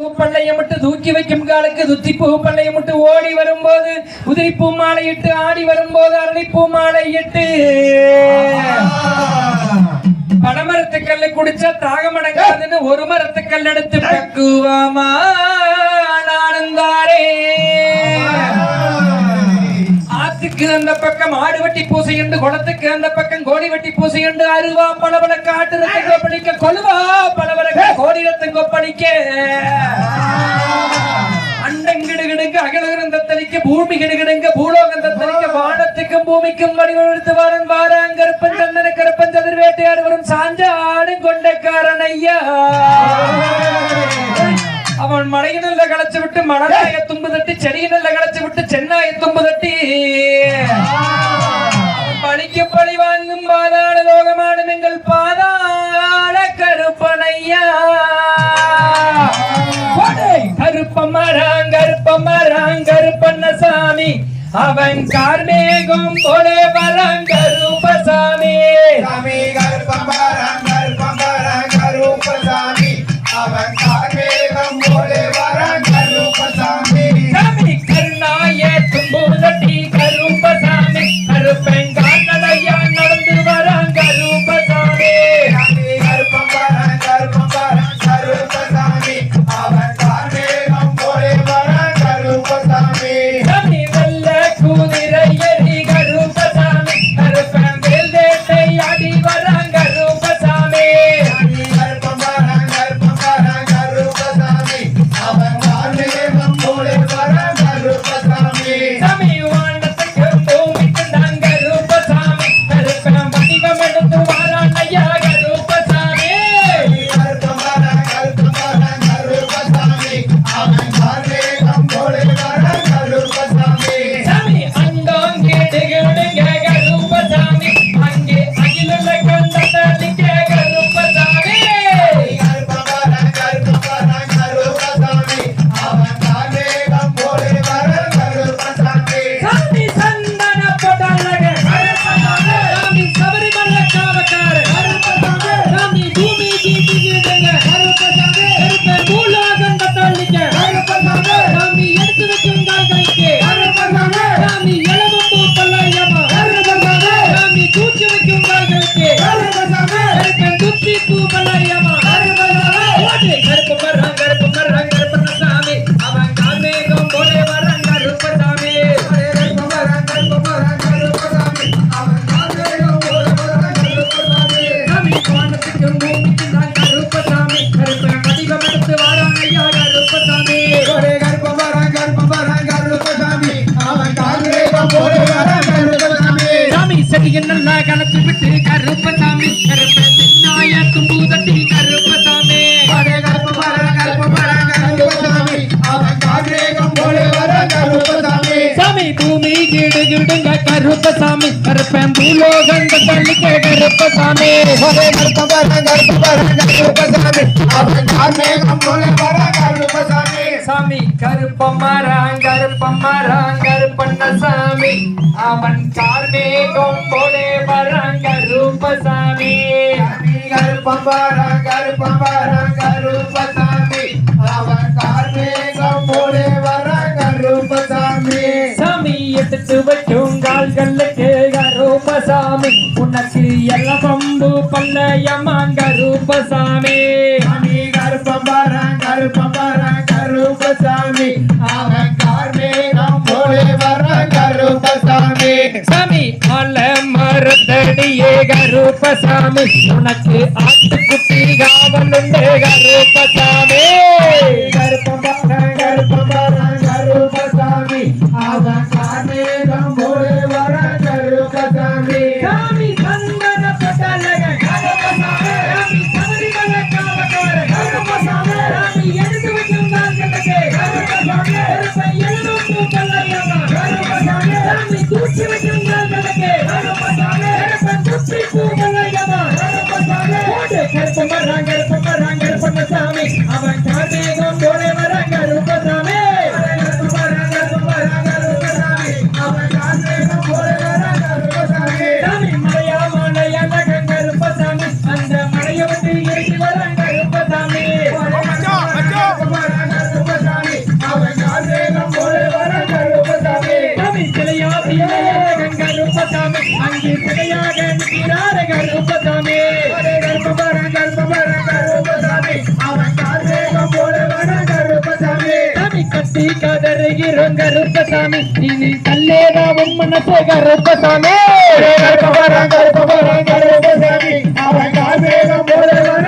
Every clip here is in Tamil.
பூப்பள்ளையம் விட்டு தூக்கி வைக்கும் காலுக்கு துத்தி பூ பள்ளையம் விட்டு ஓடி வரும்போது உதிரி பூ மாலையிட்டு ஆடி வரும்போது அரளிப்பூ மாலையிட்டு. பனமரத்துக்கல்ல குடிச்சா தாகமடங்காதுன்னு ஒரு மரத்துக்கல் எடுத்து பக்குவமா நானந்தாரே ஆத்துக்கு அந்த பக்கம் ஆடு வெட்டி பூசை குளத்துக்கு அந்த பக்கம் கோடி வெட்டி பூசை அருவா பலவல காட்டு கொப்பளிக்க கொலுவா பலவல கோடி கொப்பளிக்க. அண்டங்கிடுகிடுங்க அகலகிருந்த தலிக்க பூமி கிடுகிடுங்க பூலோகந்த தலிக்க வானத்துக்கும் பூமிக்கும் வடிவெடுத்து வாரன் வாரான் கருப்பன் சந்தன கருப்பன் சதுர் வரும் சாஞ்ச ஆடும் கொண்டக்காரன் ஐயா. அவன் மலையினல்ல களைச்சு விட்டு மணலாய தும்பு தட்டி செடியினல்ல களைச்சு விட்டு சென்னாய தும்பு தட்டி. பழிக்கு பழி வாங்கும் பாதாள அவன் கார்மேகம் போல வராங் கருப்பசாமி. சாமி கருப்பம்பரம் கருப்பம்பரம் செடியின் நல்லா கலத்து விட்டு கருப்பசாமி கருப்பன் சின்னாய தும்பு தட்டி கருப்பசாமி ஒரே கருப்பம்பரம் கருப்பம்பரம் கருப்பசாமி அவன் கார்மேகம் போலே வரான் கருப்பசாமி சாமி பூமி கீடு கிடுங்க கருப்பசாமி கருப்பன் பூலோகந்த தள்ளிக்க கருப்பசாமி ஒரே கருப்பம்பரம் கருப்பம்பரம் கருப்பசாமி அவன் கார்மேகம் போலே வரான் கருப்பசாமி சாமி கருப்பமராங் கருப்பமராங் கருப்பண்ணசாமி அவன் கார்மேகம் போலே வராங் கருப்பசாமி சாமி கருப்பம்பரம் அவன் கார்மேகம் போலே வரான் கருப்பசாமி சாமி எடுத்து வைக்கும் கால்களுக்கு கருப்பசாமி உனக்கு எல்லாம் பம்பு பல்லையம்மான் கருப்பசாமி சாமி கருப்பம்பரம் கருப்பம்பரம் அவன் மரத்தடியே கருப்பசாமி உனக்கு ஆட்டுக்குட்டி காவலுண்டு கருப்பசாமி கருப்பம்பரம் தருகிறோம் கருப்பசாமி இனி கல்லேதா உன் மனசே கருப்பசாமி. கருப்பசாமி. அவன் கார்மேகம் போல வர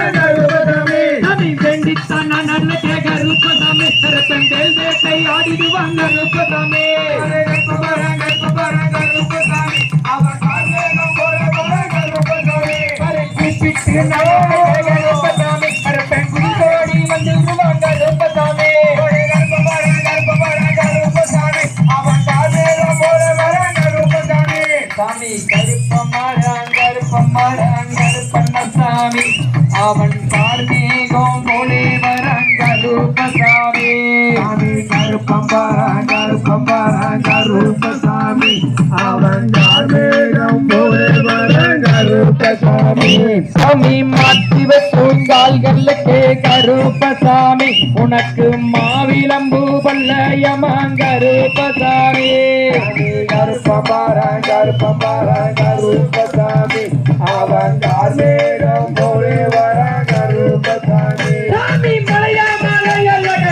கருப்பண்ணசாமி. அவன் கார்மேகம் போலே வரான் கருப்பசாமி சாமி கருப்பம்பர கருப்பம்பர கருப்பசாமி அவன் கார்மேகம் போல வர கருப்பசாமி சாமி மாத்தி வச்சோம் கால்களுக்கே கருப்பசாமி உனக்கு மாவிளம்பு பல்லயமான் கருப்பசாமி கருப்பம்பர கருப்பம்பர கருப்பசாமி அவன் கார்மேகம் போல வர கருப்பசாமி சாமி மலையா மலையல்லக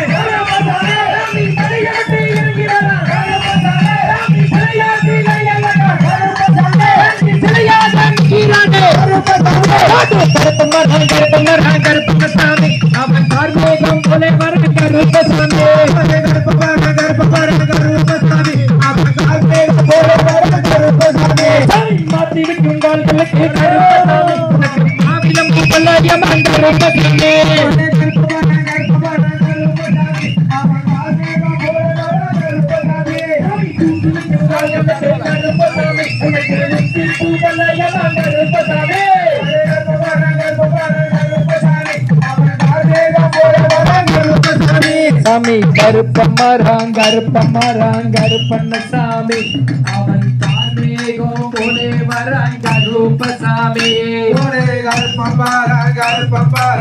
பல்லயமான் கருப்பசாமி சாமி கருப்பமரம் கருப்பண்ண சாமி. அவன் கார்மேகம் போலே வரான் கருப்பசாமி கருப்பம்பர கருப்பம்பர